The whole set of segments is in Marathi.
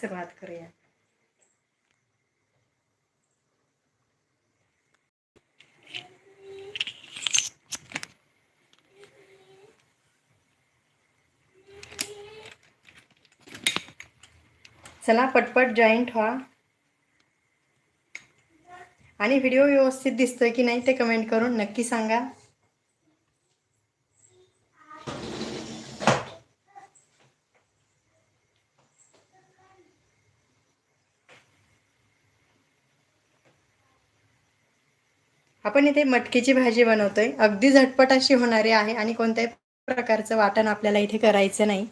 सुरुवात करूया. चला पटपट जॉईंट व्हा. आणि व्हिडिओ व्यवस्थित दिसतोय की नाही ते कमेंट करून नक्की सांगा. आपण इथे मटकीची भाजी बनवतोय. अगदी झटपट अशी होणारी आहे आणि कोणत्याही प्रकारचं वाटण आपल्याला इथे करायचं नाही.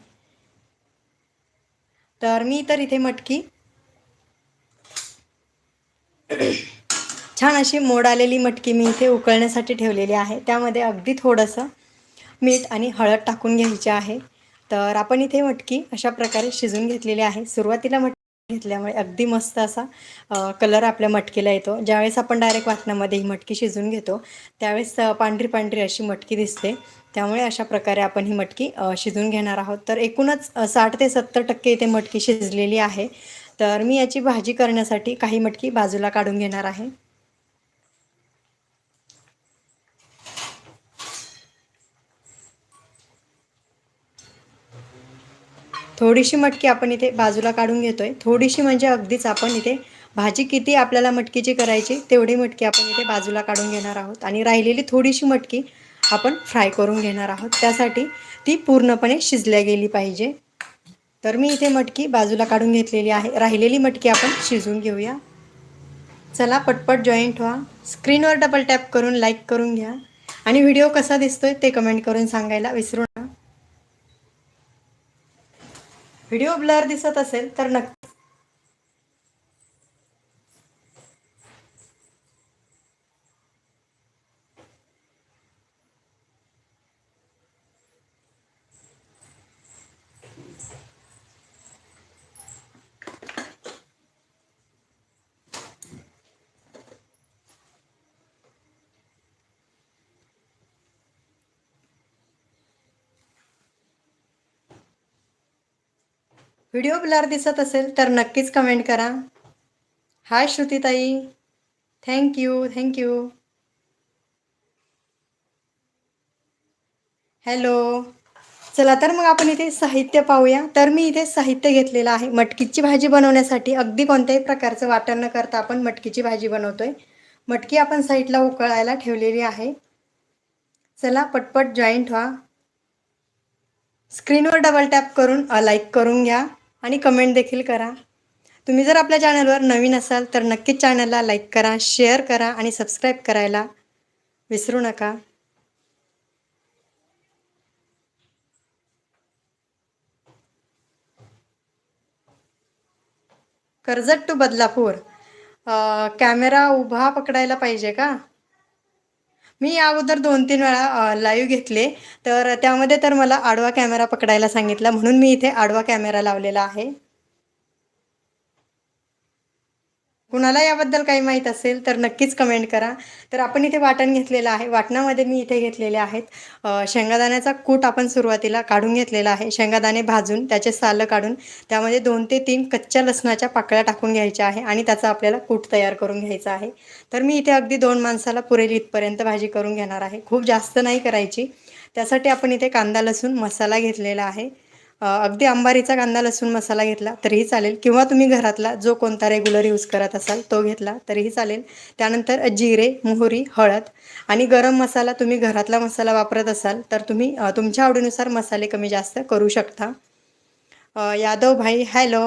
तर मी तर इथे मटकी छान अशी मोड आलेली मटकी मी इथे उकळण्यासाठी ठेवलेली आहे. त्यामध्ये अगदी थोडंसं मीठ आणि हळद टाकून घ्यायची आहे. तर आपण इथे मटकी अशा प्रकारे शिजून घेतलेली आहे. सुरुवातीला मट घेतल्यामुळे अगदी मस्त असा कलर आपल्या मटकीला येतो. ज्यावेळेस आपण डायरेक्ट वाटणामध्ये ही मटकी शिजून घेतो त्यावेळेस पांढरी पांढरी अशी मटकी दिसते. त्यामुळे अशा प्रकारे आपण ही मटकी शिजून घेणार आहोत. तर एकूणच साठ ते सत्तर टक्के इथे मटकी शिजलेली आहे. तर मी याची भाजी करण्यासाठी काही मटकी बाजूला काढून घेणार आहे. थोडीशी मटकी आपण इथे बाजूला काढून घेतोय. थोडीशी म्हणजे अगदीच आपण इथे भाजी किती आपल्याला मटकीची करायची तेवढी मटकी आपण इथे बाजूला काढून घेणार आहोत. आणि राहिलेली थोडीशी मटकी आपण फ्राय करून घेणार आहोत. त्यासाठी ती पूर्णपणे शिजल्या गेली पाहिजे. तर मी इथे मटकी बाजूला काढून घेतलेली आहे. राहिलेली मटकी आपण शिजून घेऊया. चला पटपट जॉईंट व्हा स्क्रीनवर डबल टॅप करून लाईक करून घ्या. आणि व्हिडिओ कसा दिसतोय ते कमेंट करून सांगायला विसरू नका. व्हिडिओ ब्लर दिसत असेल तर नक्की व्हिडिओ ब्लर दिसत असेल तर नक्कीच कमेंट करा. Hi श्रुतीताई. Thank you thank you hello चला तर मग आपण इथे साहित्य पाहूया. तर मी इथे साहित्य घेतलेलं आहे. मटकीची भाजी बनवण्यासाठी अगदी कोणत्याही प्रकारचं वाटण न करता आपण मटकीची भाजी बनवतोय. मटकी आपण साईडला उकळायला ठेवलेली आहे. चला पटपट जॉईंट व्हा. स्क्रीनवर डबल टॅप करून लाईक करून घ्या. आणि कमेंट देखील करा. तुम्ही जर आपल्या चॅनलवर नवीन असाल तर नक्कीच चॅनलला लाईक करा शेअर करा आणि सबस्क्राईब करायला विसरू नका. कर्जत टू बदलापूर. कॅमेरा उभा पकडायला पाहिजे का? मी अगोदर दोन तीन वेळा लाईव्ह घेतले. तर त्यामध्ये तर मला आडवा कॅमेरा पकडायला सांगितला म्हणून मी इथे आडवा कॅमेरा लावलेला आहे. कुणाला याबद्दल काही माहीत असेल तर नक्कीच कमेंट करा. तर आपण इथे वाटण घेतलेलं आहे. वाटणामध्ये मी इथे घेतलेले आहेत. शेंगादाण्याचा कूट आपण सुरुवातीला काढून घेतलेला आहे. शेंगादाणे भाजून त्याचे सालं काढून त्यामध्ये दोन ते तीन कच्च्या लसणाच्या पाकळ्या टाकून घ्यायच्या आहे आणि त्याचा आपल्याला कूट तयार करून घ्यायचा आहे. तर मी इथे अगदी दोन माणसाला पुरेल इथपर्यंत भाजी करून घेणार आहे. खूप जास्त नाही करायची. त्यासाठी आपण इथे कांदा लसूण मसाला घेतलेला आहे. अगदी अंबारीचा कांदा लसूण मसाला घेतला तरीही चालेल. किंवा तुम्ही घरातला जो कोणता रेग्युलर यूज करत असाल तो घेतला तरीही चालेल. त्यानंतर जिरे मोहरी हळद आणि गरम मसाला तुम्ही घरातला मसाला वापरत असाल तर तुम्ही तुमच्या आवडीनुसार मसाले कमी जास्त करू शकता. यादव भाई हॅलो.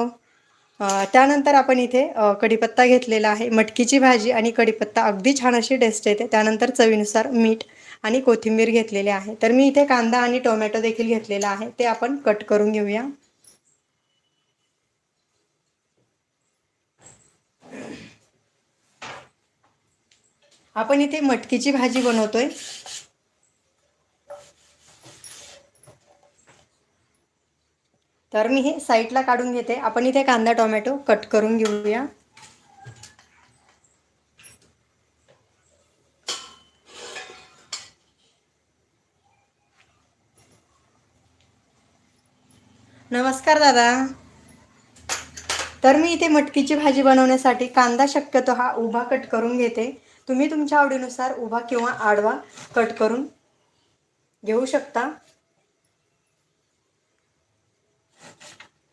त्यानंतर आपण इथे कढीपत्ता घेतलेला आहे. मटकीची भाजी आणि कढीपत्ता अगदी छान अशी टेस्ट येते. त्यानंतर चवीनुसार मीठ आणि कोथिंबीर घेतलेली आहे. तर मी इथे कांदा आणि टोमॅटो देखील घेतलेला आहे. ते आपण कट करून घेऊया. आपण इथे मटकीची भाजी बनवतोय. तर मी हे साईडला काढून घेते. आपण इथे कांदा टोमॅटो कट करून घेऊया. नमस्कार दादा. तर मी इथे मटकीची भाजी बनवण्यासाठी कांदा शक्यतो हा उभा कट करून घेते. तुम्ही तुमच्या आवडीनुसार उभा किंवा आडवा कट करून घेऊ शकता.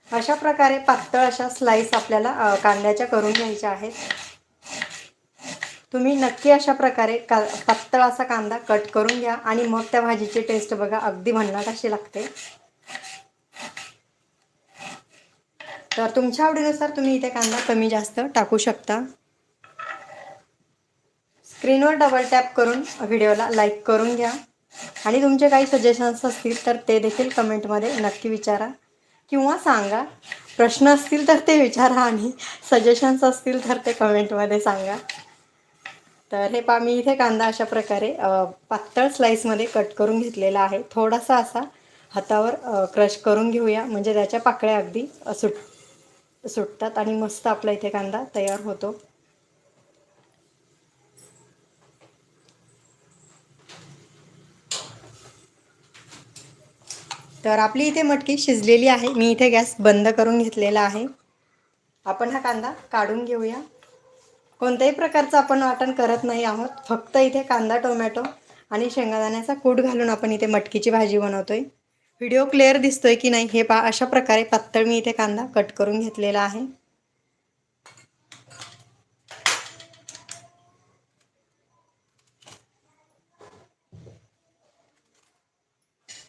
अशा प्रकारे पातळ अशा स्लाइस आपल्याला कांद्याच्या करून घ्यायच्या आहेत. तुम्ही नक्की अशा प्रकारे का पातळ असा कांदा कट करून घ्या आणि मग त्या भाजीची टेस्ट बघा अगदी भन्नाट अशी लागते. तर तुमच्या आवडीनुसार तुम्ही इथे कांदा कमी जास्त टाकू शकता. स्क्रीनवर डबल टॅप करून व्हिडिओला लाईक करून घ्या. आणि तुमचे काही सजेशन्स असतील तर ते देखील कमेंटमध्ये नक्की विचारा. किंवा सांगा. प्रश्न असतील तर ते विचारा आणि सजेशन्स असतील तर ते कमेंटमध्ये सांगा. तर हे पा मी इथे कांदा अशा प्रकारे पातळ स्लाईसमध्ये कट करून घेतलेला आहे. थोडासा असा हातावर क्रश करून घेऊया. म्हणजे त्याच्या पाकळ्या अगदी सुट सुटतात आणि मस्त आपला इथे कांदा तयार होतो. तर आपली इथे मटकी शिजलेली आहे. मी इथे गॅस बंद करून घेतलेला आहे. आपण हा कांदा काढून घेऊया. कोणत्याही प्रकारचं आपण वाटण करत नाही आहोत. फक्त इथे कांदा टोमॅटो आणि शेंगादाण्याचा कूट घालून आपण इथे मटकीची भाजी बनवतोय. व्हिडिओ क्लिअर दिसतोय की नाही हे पा अशा प्रकारे पातळ मी इथे कांदा कट करून घेतलेला आहे.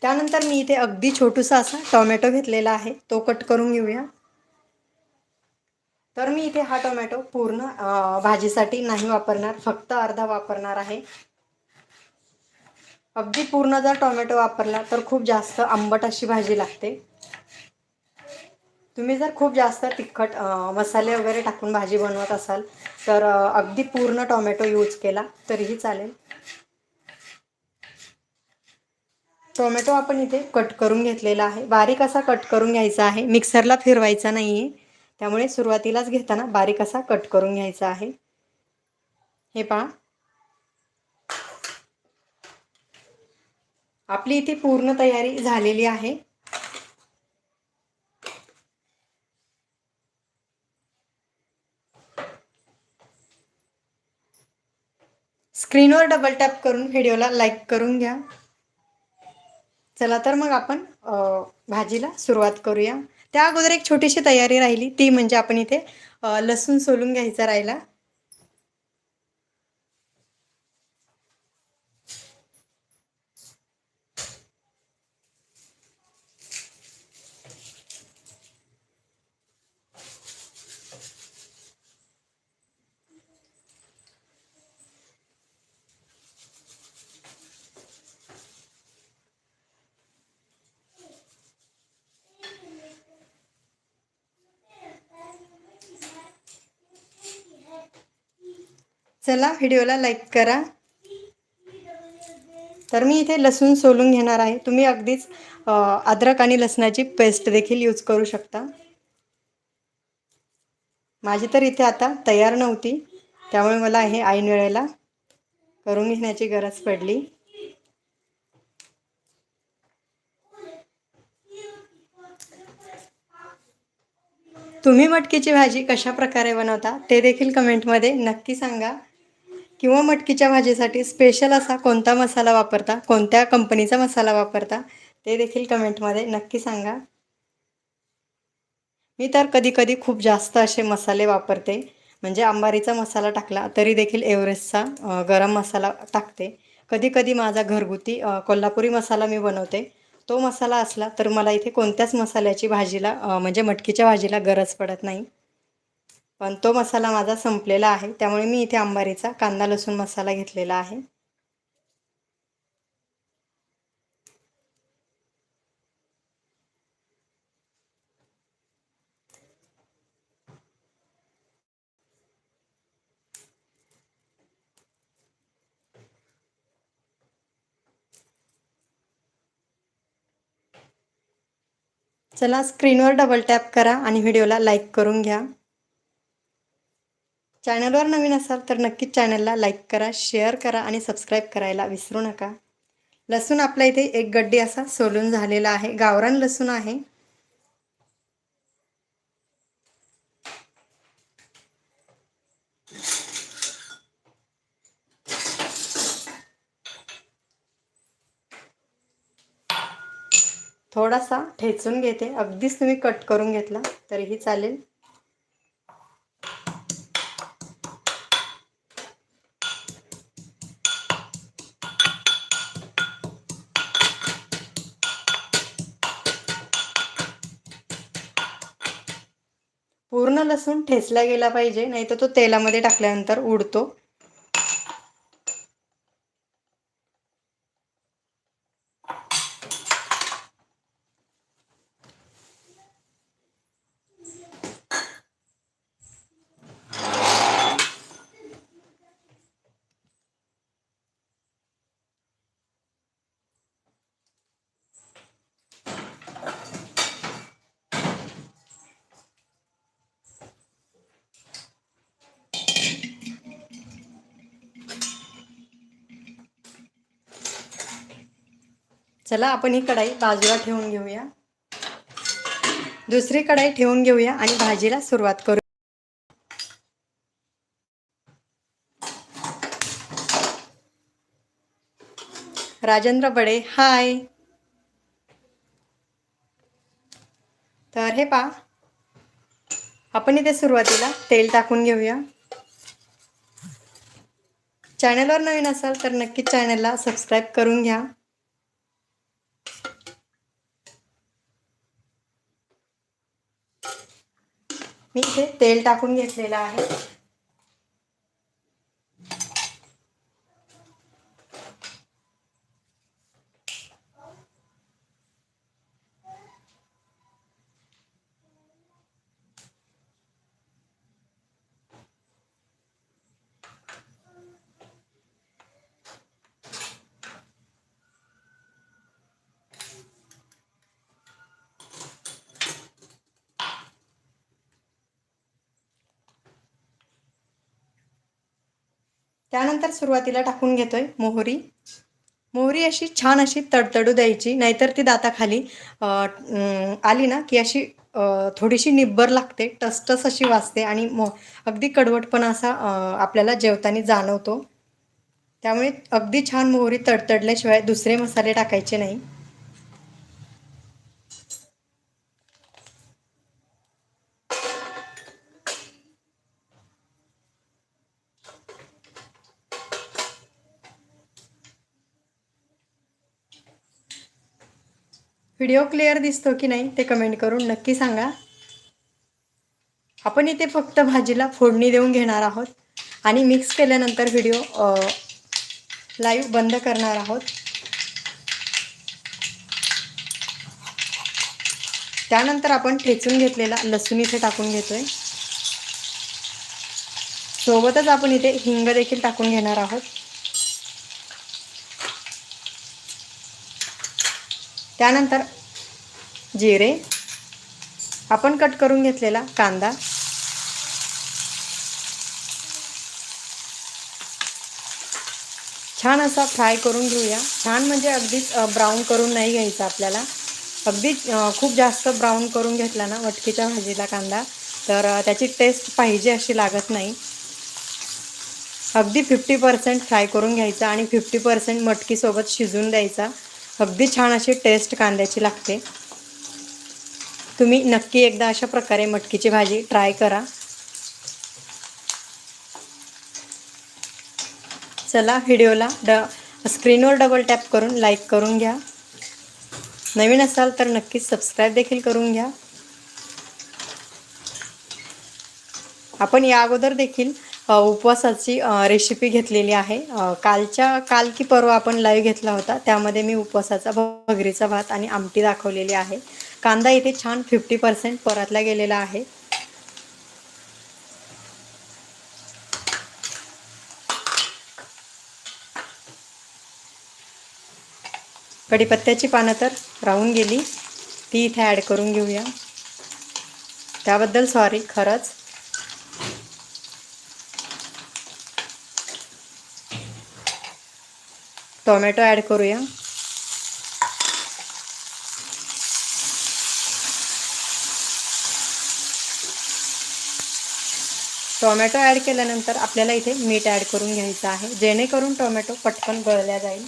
त्यानंतर मी इथे अगदी छोटूसा असा टोमॅटो घेतलेला आहे तो कट करून घेऊया. तर मी इथे हा टोमॅटो पूर्ण भाजीसाठी नाही वापरणार फक्त अर्धा वापरणार आहे. अगदी पूर्ण जर टोमॅटो वापरला तर खूप जास्त आंबट अशी भाजी लागते. तुम्ही जर खूप जास्त तिखट मसाले वगैरे टाकून भाजी बनवत असाल तर अगदी पूर्ण टोमॅटो यूज केला तरीही चालेल. टोमॅटो आपण इथे कट करून घेतलेला आहे. बारीक असा कट करून घ्यायचा आहे. मिक्सरला फिरवायचा नाही आहे त्यामुळे सुरुवातीलाच घेताना बारीक असा कट करून घ्यायचा आहे. हे पहा. आपली इथे पूर्ण तयारी झालेली आहे. स्क्रीनवर डबल टॅप करून व्हिडिओला लाईक करून घ्या. चला तर मग आपण भाजीला सुरुवात करूया. त्या अगोदर एक छोटीशी तयारी राहिली ती म्हणजे आपण इथे लसूण सोलून घ्यायचा राहिला. चला व्हिडिओला लाईक करा. तर मी इथे लसूण सोलून घेणार आहे. तुम्ही अगदीच अद्रक आणि लसणाची पेस्ट देखील यूज करू शकता. माझी तर इथे आता तयार नव्हती त्यामुळे मला हे ऐन वेळेला करून घेण्याची गरज पडली. तुम्ही मटकीची भाजी कशा प्रकारे बनवता ते देखील कमेंटमध्ये नक्की सांगा. किंवा मटकीच्या भाजीसाठी स्पेशल असा कोणता मसाला वापरता? कोणत्या कंपनीचा मसाला वापरता? ते देखील कमेंटमध्ये नक्की सांगा. मी तर कधी कधी खूप जास्त असे मसाले वापरते. म्हणजे आंबारीचा मसाला टाकला तरी देखील एव्हरेस्टचा गरम मसाला टाकते. कधी कधी माझा घरगुती कोल्हापुरी मसाला मी बनवते. तो मसाला असला तर मला इथे कोणत्याच मसाल्याची भाजीला म्हणजे मटकीच्या भाजीला गरज पडत नाही. पण तो मसाला माझा संपलेला आहे. त्यामुळे मी इथे अंबारीचा कांदा लसूण मसाला घेतलेला आहे. चला स्क्रीनवर डबल टॅप करा आणि व्हिडिओला लाईक करून घ्या. चॅनलवर नवीन असाल तर नक्कीच चॅनलला लाईक करा शेअर करा आणि सबस्क्राईब करायला विसरू नका. लसूण आपल्या इथे एक गड्डी असा सोलून झालेला आहे. गावरान लसूण आहे. थोडासा ठेचून घेते. अगदीच तुम्ही कट करून घेतला तरीही चालेल. पूर्ण लसूण ठेचला गेला पाहिजे नाही तर तो तेलामध्ये टाकल्यानंतर उडतो. चला आपण ही कढाई बाजूला ठेवून घेऊया. दुसरी कढाई ठेवून घेऊया आणि भाजीला सुरुवात करू. राजेंद्र बडे हाय. तर हे पा आपण इथे सुरुवातीला तेल टाकून घेऊया. चॅनलवर नवीन असाल तर नक्कीच चॅनलला सबस्क्राईब करून घ्या. मी इथे तेल टाकून घेतलेलं आहे. त्यानंतर सुरुवातीला टाकून घेतोय मोहरी. मोहरी अशी छान अशी तडतडू द्यायची नाहीतर ती दाताखाली आली ना की अशी थोडीशी निब्बर लागते टसटस अशी वाजते आणि मो अगदी कडवटपणा असा आपल्याला जेवताना जाणवतो. त्यामुळे अगदी छान मोहरी तडतडल्याशिवाय दुसरे मसाले टाकायचे नाही. व्हिडिओ क्लिअर दिसतो की नाही ते कमेंट करून नक्की सांगा. आपण इथे फक्त भाजीला फोडणी देऊन घेणार आहोत आणि मिक्स केल्यानंतर व्हिडिओ लाईव्ह बंद करणार आहोत. त्यानंतर आपण ठेचून घेतलेला लसूण इथे टाकून घेतोय. सोबतच आपण इथे हिंग देखील टाकून घेणार आहोत. त्यानंतर जिरे. आपण कट करून घेतलेला कांदा. छान असा फ्राय करून घेऊया. छान म्हणजे अगदीच ब्राऊन करून नाही घ्यायचा आपल्याला. अगदी खूप जास्त ब्राऊन करून घेतला ना मटकीच्या भाजीला कांदा तर त्याची टेस्ट पाहिजे अशी लागत नाही. अगदी फिफ्टी पर्सेंट फ्राय करून घ्यायचा आणि फिफ्टी पर्सेंट मटकीसोबत शिजून द्यायचा. अगदी छान अशी टेस्ट कांद्याची लागते. तुम्ही नक्की एकदा अशा प्रकारे मटकीची भाजी ट्राय करा. चला व्हिडिओला ड स्क्रीनवर डबल टॅप करून लाईक करून घ्या. नवीन असाल तर नक्कीच सबस्क्राईब देखील करून घ्या. आपण या अगोदर देखील उपवासाची रेसिपी घेतलेली आहे. कालच्या काल की परवा आपण लाईव्ह घेतला होता. त्यामध्ये मी उपवासाचा भगरीचा भात आणि आमटी दाखवलेली आहे. कांदा इथे छान फिफ्टी पर्सेंट परतला गेलेला आहे. कढीपत्त्याची पानं तर राहून गेली. ती इथे ॲड करून घेऊया. त्याबद्दल सॉरी खरंच. टोमॅटो ॲड करूया. टोमॅटो ॲड केल्यानंतर आपल्याला इथे मीठ ॲड करून घ्यायचं आहे. जेणेकरून टोमॅटो पटकन गळल्या जाईल.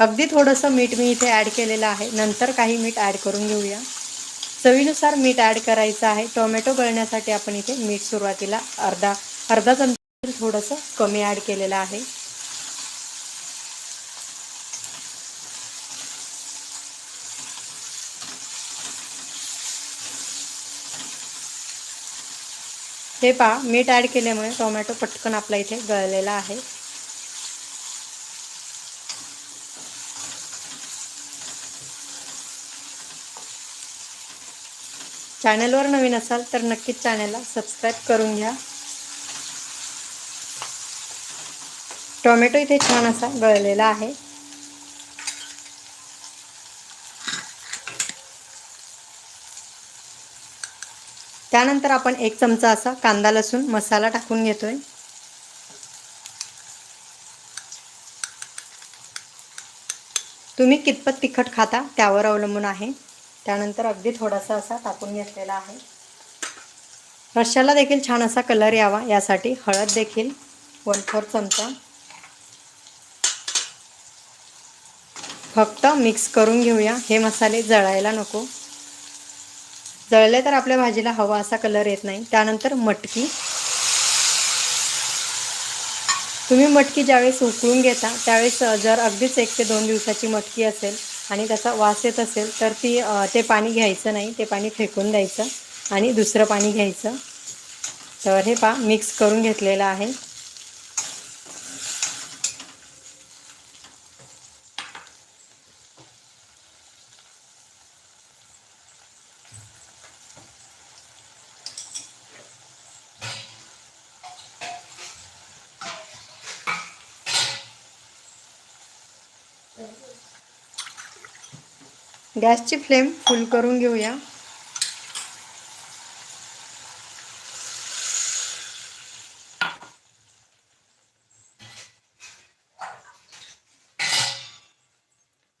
अगदी थोडंसं मीठ मी इथे ॲड केलेलं आहे. नंतर काही मीठ ॲड करून घेऊया. चवीनुसार मीठ ॲड करायचं आहे. टोमॅटो गळण्यासाठी आपण इथे मीठ सुरुवातीला अर्धा अर्धा चमचा थोडंसं कमी ॲड केलेलं आहे. हे पहा मीठ ॲड केल्यामुळे टोमॅटो पटकन आपला इथे गळलेला आहे. चॅनलवर नवीन असाल तर नक्कीच चॅनलला सबस्क्राईब करून घ्या. टोमॅटो इथे छान असा गळलेला आहे. त्यानंतर आपण एक चमचा असा कांदा लसूण मसाला टाकून घेतोय. तुम्ही कितपत तिखट खाता त्यावर अवलंबून आहे. त्यानंतर अगदी थोडासा असा टाकून घेतलेला आहे. रश्श्याला देखील छान असा कलर यावा यासाठी हळद देखील वन फोर चमचा. फक्त मिक्स करून घेऊया हे मसाले जळायला नको. जळले तर आपल्या भाजीला हवा असा कलर येत नाही. त्यानंतर मटकी. तुम्ही मटकी ज्यावेळेस उकळून घेता त्यावेळेस जर अगदीच एक ते दोन दिवसाची मटकी असेल आणि त्याचा वास येत असेल तर ती ते पाणी घ्यायचं नाही ते पाणी फेकून द्यायचं आणि दुसरं पाणी घ्यायचं. तर हे पा मिक्स करून घेतलेलं आहे. गॅसची फ्लेम फुल करून घेऊया.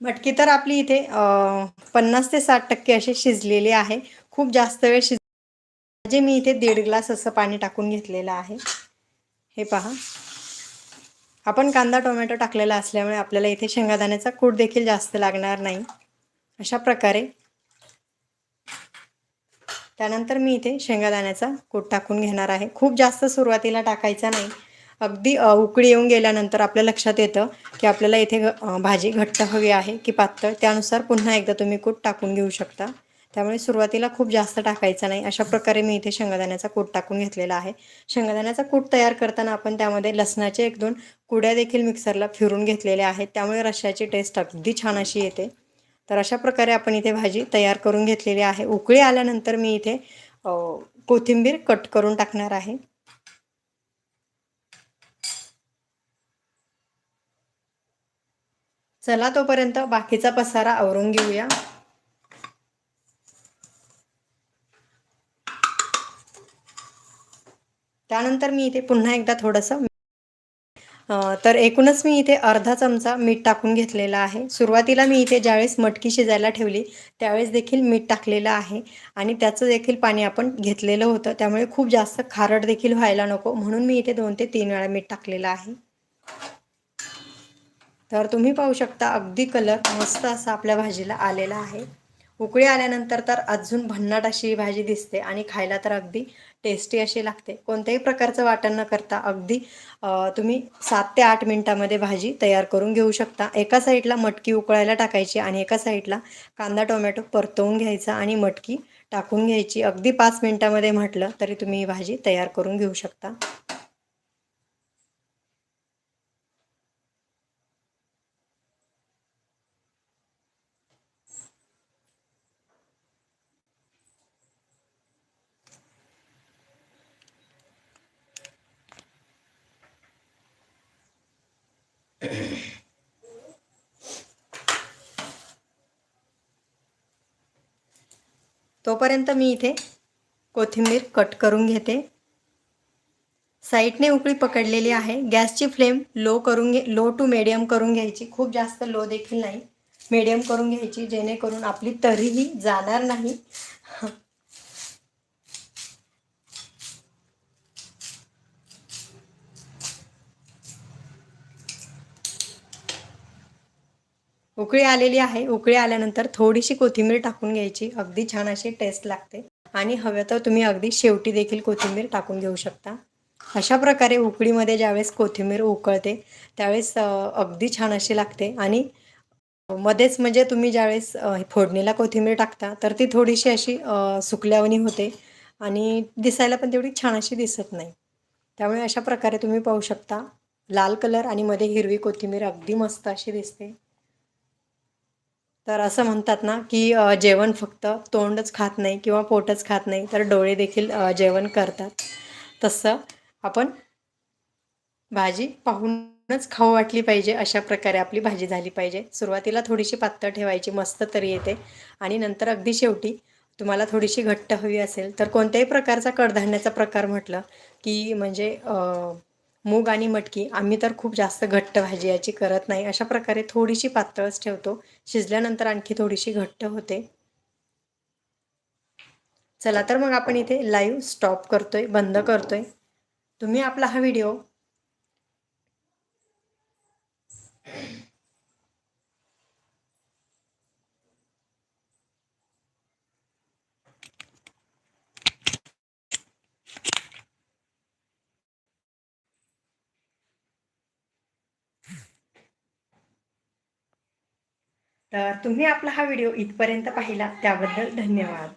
मटकी तर आपली इथे पन्नास ते साठ टक्के अशी शिजलेली आहे. खूप जास्त वेळ शिज जे मी इथे दीड ग्लास असं पाणी टाकून घेतलेलं आहे. हे पहा. आपण कांदा टोमॅटो टाकलेला असल्यामुळे आपल्याला इथे शेंगादाण्याचा कूट देखील जास्त लागणार नाही. अशा प्रकारे. त्यानंतर मी इथे शेंगादाण्याचा कूट टाकून घेणार आहे. खूप जास्त सुरुवातीला टाकायचा नाही. अगदी उकळी येऊन गेल्यानंतर आपल्या लक्षात येतं की आपल्याला इथे भाजी घट्ट हवी आहे की पातळ. त्यानुसार पुन्हा एकदा तुम्ही कूट टाकून घेऊ शकता. त्यामुळे सुरुवातीला खूप जास्त टाकायचं नाही. अशा प्रकारे मी इथे शेंगादाण्याचा कूट टाकून घेतलेला आहे. शेंगादाण्याचा कूट तयार करताना आपण त्यामध्ये लसणाचे एक दोन कुड्या देखील मिक्सरला फिरून घेतलेल्या आहेत. त्यामुळे रश्याची टेस्ट अगदी छान अशी येते. तर अशा प्रकारे आपण इथे भाजी तयार करून घेतलेली आहे. उकळी आल्यानंतर मी इथे कोथिंबीर कट करून टाकणार आहे. चला तोपर्यंत बाकीचा पसारा आवरून घेऊया. त्यानंतर मी इथे पुन्हा एकदा थोडंसं तर एकूणच मी इथे अर्धा चमचा मीठ टाकून घेतलेला आहे. सुरुवातीला मी इथे ज्यावेळेस मटकी शिजायला ठेवली त्यावेळेस देखील मीठ टाकलेलं आहे आणि त्याचं देखील पाणी आपण घेतलेलं होतं. त्यामुळे खूप जास्त खारट देखील व्हायला नको. म्हणून मी इथे दोन ते तीन वेळा मीठ टाकलेलं आहे. तर तुम्ही पाहू शकता अगदी कलर मस्त असा आपल्या भाजीला आलेला आहे. उकळी आल्यानंतर तर अजून भन्नाट अशी भाजी दिसते आणि खायला तर अगदी टेस्टी अशी लागते. कोणत्याही प्रकारचं वाटण न करता अगदी तुम्ही सात ते आठ मिनिटामध्ये भाजी तयार करून घेऊ शकता. एका साईडला मटकी उकळायला टाकायची आणि एका साईडला कांदा टोमॅटो परतवून घ्यायचा आणि मटकी टाकून घ्यायची. अगदी पाच मिनिटामध्ये म्हटलं तरी तुम्ही ही भाजी तयार करून घेऊ शकता. तोपर्यंत मी इथे कोथिंबीर कट करून घेते. साईडने उकळी पकडलेली आहे. गॅसची फ्लेम लो करून घे लो टू मीडियम करून घ्यायची. खूप जास्त लो देखील नाही. मीडियम करून घ्यायची जेणेकरून आपली तरीही जाणार नाही. उकळी आलेली आहे. उकळी आल्यानंतर थोडीशी कोथिंबीर टाकून घ्यायची. अगदी छान अशी टेस्ट लागते. आणि हवं तर तुम्ही अगदी शेवटी देखील कोथिंबीर टाकून घेऊ शकता. अशा प्रकारे उकळीमध्ये ज्यावेळेस कोथिंबीर उकळते त्यावेळेस अगदी छान अशी लागते. आणि मध्येच म्हणजे तुम्ही ज्यावेळेस फोडणीला कोथिंबीर टाकता तर ती थोडीशी अशी सुकल्यावणी होते. आणि दिसायला पण तेवढी छान अशी दिसत नाही. त्यामुळे अशा प्रकारे तुम्ही पाहू शकता. लाल कलर आणि मध्ये हिरवी कोथिंबीर अगदी मस्त अशी दिसते. तर असं म्हणतात ना की जेवण फक्त तोंडच खात नाही किंवा पोटच खात नाही तर डोळे देखील जेवण करतात. तसं आपण भाजी पाहूनच खाऊ वाटली पाहिजे अशा प्रकारे आपली भाजी झाली पाहिजे. सुरुवातीला थोडीशी पातळ ठेवायची मस्त तरी येते. आणि नंतर अगदी शेवटी तुम्हाला थोडीशी घट्ट हवी असेल तर कोणत्याही प्रकारचा कडधान्याचा प्रकार म्हटलं की म्हणजे मूग आणि मटकी आम्ही तर खूप जास्त घट्ट भाजी याची करत नाही. अशा प्रकारे थोडीशी पातळच ठेवतो. शिजल्यानंतर आणखी थोडीशी घट्ट होते. चला तर मग आपण इथे लाईव्ह स्टॉप करतोय बंद करतोय. तुम्ही आपला हा व्हिडिओ तुम्ही आपला हा व्हिडिओ इथपर्यंत पाहिला त्याबद्दल धन्यवाद.